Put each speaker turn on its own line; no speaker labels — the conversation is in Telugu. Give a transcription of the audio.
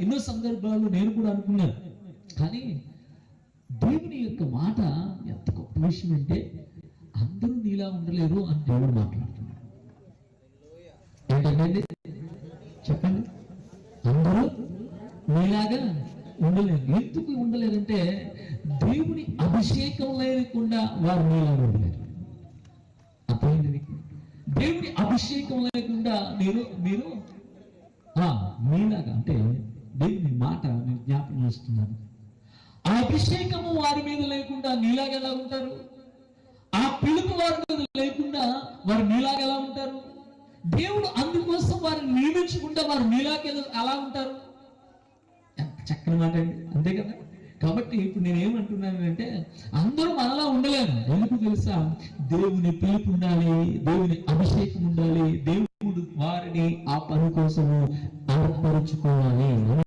ఎన్నో సందర్భాల్లో నేను కూడా అనుకున్నాను. కానీ దేవుని యొక్క మాట ఎంత గొప్ప విషయం అంటే అందరూ నీలా ఉండలేరు అని దేవుడు మాట్లాడుతున్నాడు. చెప్పండి. అందరూ నీలాగా ఉండలేరు. ఎందుకు ఉండలేరంటే దేవుని అభిషేకం లేకుండా వారు నీలా ఉండలేరు. అర్థమైంది మీకు? దేవుని అభిషేకం లేకుండా మీరు మీరు ఆ, మీలాగా అంటే దేవుని మాట నేను జ్ఞాపకం చేస్తున్నాను ఆ అభిషేకము వారి మీద లేకుండా నీలాగెలా ఎలా ఉంటారు? ఆ పిలుపు వారి మీద లేకుండా వారు నీలాగెలా ఎలా ఉంటారు? దేవుడు అందుకోసం వారిని నియమించకుండా వారు నీలాగా ఎలా- అలా ఉంటారు? చక్కని మాట అండి. అంతే కదా? కాబట్టి ఇప్పుడు నేను ఏమంటున్నాను అంటే అందరూ మనలా ఉండలేము. ఎందుకు తెలుసా? దేవుని పిలుపు ఉండాలి దేవుని అభిషేకం ఉండాలి దేవుడు వారిని ఆ పని కోసము ఏర్పరచుకోవాలి.